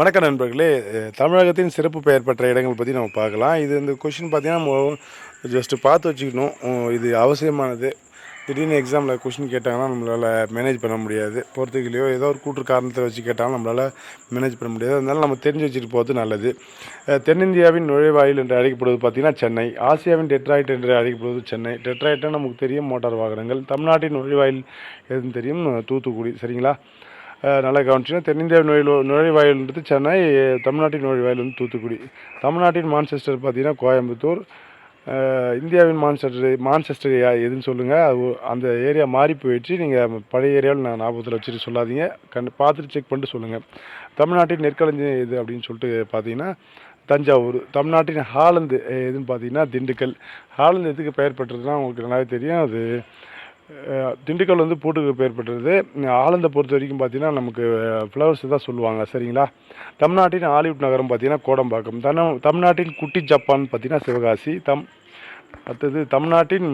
வணக்கம் நண்பர்களே. தமிழகத்தின் சிறப்பு பெயர் பெற்ற இடங்கள் பற்றி நம்ம பார்க்கலாம். இது இந்த கொஷின் பார்த்தீங்கன்னா ஜஸ்ட்டு பார்த்து வச்சுக்கணும். இது அவசியமானது. திடீர்னு எக்ஸாமில் கொஷின் கேட்டாங்கன்னா நம்மளால் மேனேஜ் பண்ண முடியாது. போகிறதுக்குலையோ ஏதோ ஒரு கூற்று காரணத்தை வச்சு கேட்டாலும் நம்மளால் மேனேஜ் பண்ண முடியாது. அதனால் நம்ம தெரிஞ்சு வச்சுட்டு போகிறது நல்லது. தென்னிந்தியாவின் நுழைவாயில் என்று அழைக்கப்படுவது பார்த்திங்கன்னா சென்னை. ஆசியாவின் டெட்ராய்ட் என்று அழைக்கப்படுவது சென்னை. டெட்ராய்ட்னா நமக்கு தெரியும் மோட்டார் வாகனங்கள். தமிழ்நாட்டின் நுழைவாயில் எதுன்னு தெரியும்? தூத்துக்குடி. சரிங்களா? நல்லா கவனிச்சுன்னா தென்னிந்தியா நுழைவு நுழைவாயில்ன்றது சென்னை தமிழ்நாட்டின் நுழைவாயில் வந்து தூத்துக்குடி. தமிழ்நாட்டின் மான்செஸ்டர் பார்த்தீங்கன்னா கோயம்புத்தூர். இந்தியாவின் மான்செஸ்டர் மான்செஸ்டர் எதுன்னு சொல்லுங்கள் அது அந்த ஏரியா மாறி போயிடுச்சு. நீங்கள் பழைய ஏரியாவில் நான் ஞாபகத்தில் வச்சுட்டு சொல்லாதீங்க. கண்டு பார்த்துட்டு செக் பண்ணிட்டு சொல்லுங்கள் தமிழ்நாட்டின் நெற்களஞ்சி எது அப்படின்னு சொல்லிட்டு பார்த்தீங்கன்னா தஞ்சாவூர். தமிழ்நாட்டின் ஹாலந்து எதுன்னு பார்த்தீங்கன்னா திண்டுக்கல். ஹாலந்து எதுக்கு பெயர் பெற்றதுன்னா உங்களுக்கு நல்லாவே தெரியும். அது திண்டுக்கல் வந்து பூட்டுக்கு பெயர் பெற்றது. ஆலந்தை பொறுத்த வரைக்கும் பார்த்தீங்கன்னா நமக்கு ஃப்ளவர்ஸ் தான் சொல்லுவாங்க சரிங்களா? தமிழ்நாட்டின் ஹாலிவுட் நகரம் பார்த்தீங்கன்னா கோடம்பாக்கம். தன தமிழ்நாட்டின் குட்டி ஜப்பான் பார்த்தீங்கன்னா சிவகாசி. தம் அடுத்தது தமிழ்நாட்டின்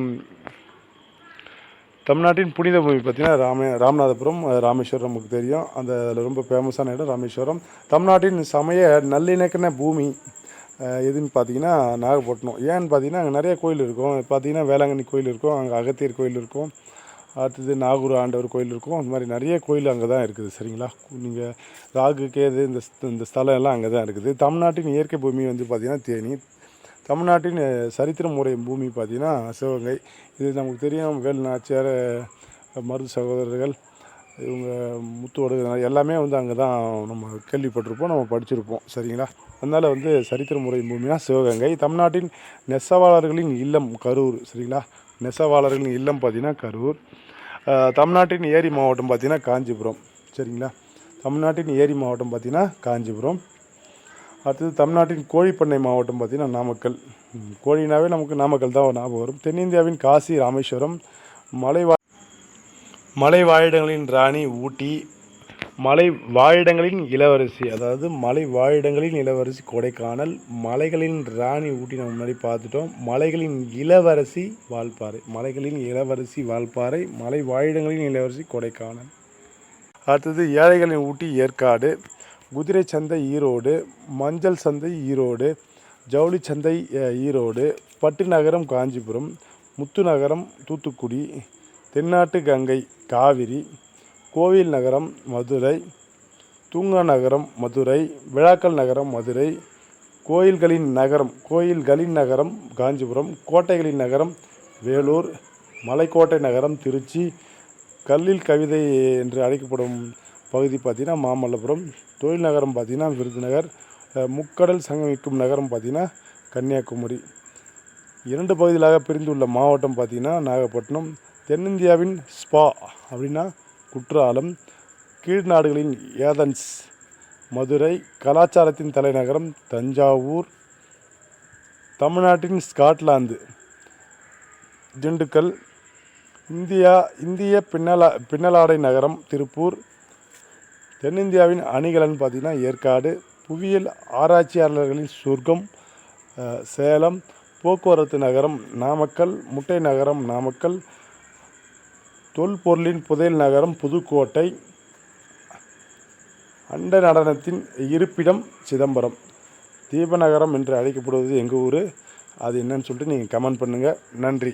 தமிழ்நாட்டின் புனித பூமி பார்த்தீங்கன்னா ராம ராமநாதபுரம் ராமேஸ்வரம் நமக்கு தெரியும். அந்த அதில் ரொம்ப ஃபேமஸான இடம் ராமேஸ்வரம். தமிழ்நாட்டின் சமய நல்லிணக்கின பூமி. எதுன்னு பார்த்தீங்கன்னா நாகப்பட்டினம். ஏன்னு பார்த்தீங்கன்னா அங்கே நிறைய கோயில் இருக்கும். பார்த்தீங்கன்னா வேளாங்கண்ணி கோயில் இருக்கும். அங்கே அகத்தியர் கோயில் இருக்கும். அடுத்தது நாகூர் ஆண்டவர் கோயில் இருக்கும். அந்த மாதிரி நிறைய கோயில் அங்கே தான் இருக்குது சரிங்களா? நீங்கள் ராகு கேது இந்த இந்த ஸ்தலம் எல்லாம் அங்கே தான் இருக்குது. தமிழ்நாட்டின் இயற்கை பூமி வந்து பார்த்திங்கன்னா தேனி. தமிழ்நாட்டின் சரித்திர முறை பூமி பார்த்திங்கன்னா சிவகங்கை. இது நமக்கு தெரியும். வேலு நாச்சியார் மருது சகோதரர்கள் இவங்க முத்துவோடு எல்லாமே வந்து அங்கே தான் நம்ம கேள்விப்பட்டிருப்போம் நம்ம படிச்சிருப்போம். சரிங்களா? அதனால் வந்து சரித்திர முறை பூமினா சிவகங்கை. தமிழ்நாட்டின் நெசவாளர்களின் இல்லம் கரூர். சரிங்களா? நெசவாளர்களின் இல்லம் பார்த்திங்கன்னா கரூர். தமிழ்நாட்டின் ஏரி மாவட்டம் பார்த்திங்கன்னா காஞ்சிபுரம். சரிங்களா? தமிழ்நாட்டின் ஏரி மாவட்டம் பார்த்திங்கன்னா காஞ்சிபுரம். அடுத்தது தமிழ்நாட்டின் கோழிப்பண்ணை மாவட்டம் பார்த்திங்கன்னா நாமக்கல். கோழினாவே நமக்கு நாமக்கல் தான் ஞாபகம் வரும். தென்னிந்தியாவின் காசி ராமேஸ்வரம் மலைவா மலை வாழிடங்களின் ராணி ஊட்டி மலை வாழிடங்களின் இளவரசி அதாவது மலை வாழிடங்களின் இளவரசி கொடைக்கானல் மலைகளின் ராணி ஊட்டி நம்ம முன்னாடி பார்த்துட்டோம். மலைகளின் இளவரசி வால்பாறை மலைகளின் இளவரசி வால்பாறை மலை வாழிடங்களின் இளவரசி கொடைக்கானல். அடுத்தது ஏழைகளின் ஊட்டி ஏற்காடு குதிரை சந்தை ஈரோடு மஞ்சள் சந்தை ஈரோடு ஜவுளி சந்தை ஈரோடு பட்டு நகரம் காஞ்சிபுரம் முத்து நகரம் தூத்துக்குடி தென்னாட்டு கங்கை காவிரி கோவில் நகரம் மதுரை தூங்கா நகரம் மதுரை விழாக்கள் நகரம் மதுரை கோயில்களின் நகரம் கோயில்களின் நகரம் காஞ்சிபுரம் கோட்டைகளின் நகரம் வேலூர் மலைக்கோட்டை நகரம் திருச்சி கல்லில் கவிதை என்று அழைக்கப்படும் பகுதி பார்த்திங்கன்னா மாமல்லபுரம் தொழில் நகரம் பார்த்திங்கன்னா விருதுநகர் முக்கடல் சங்கமிக்கும் நகரம் பார்த்திங்கன்னா கன்னியாகுமரி. இரண்டு பகுதிகளாக பிரிந்துள்ள மாவட்டம் பார்த்திங்கன்னா நாகப்பட்டினம் தென்னிந்தியாவின் ஸ்பா அப்படின்னா குற்றாலம் கீழ்நாடுகளின் ஏதன்ஸ் மதுரை கலாச்சாரத்தின் தலைநகரம் தஞ்சாவூர் தமிழ்நாட்டின் ஸ்காட்லாந்து திண்டுக்கல் இந்தியா இந்திய பின்னலா பின்னலாடை நகரம் திருப்பூர் தென்னிந்தியாவின் அணிகலன் பார்த்திங்கன்னா ஏற்காடு புவியியல் ஆராய்ச்சியாளர்களின் சொர்க்கம் சேலம் போக்குவரத்து நகரம் நாமக்கல் முட்டை நகரம் நாமக்கல் தொல்பொருளின் புதையல் நகரம் புதுக்கோட்டை. அண்ட நடனத்தின் இருப்பிடம் சிதம்பரம். தீபநகரம் என்று அழைக்கப்படுவது எங்கள் ஊர்? அது என்னன்னு சொல்லிட்டு நீங்கள் கமெண்ட் பண்ணுங்கள் நன்றி.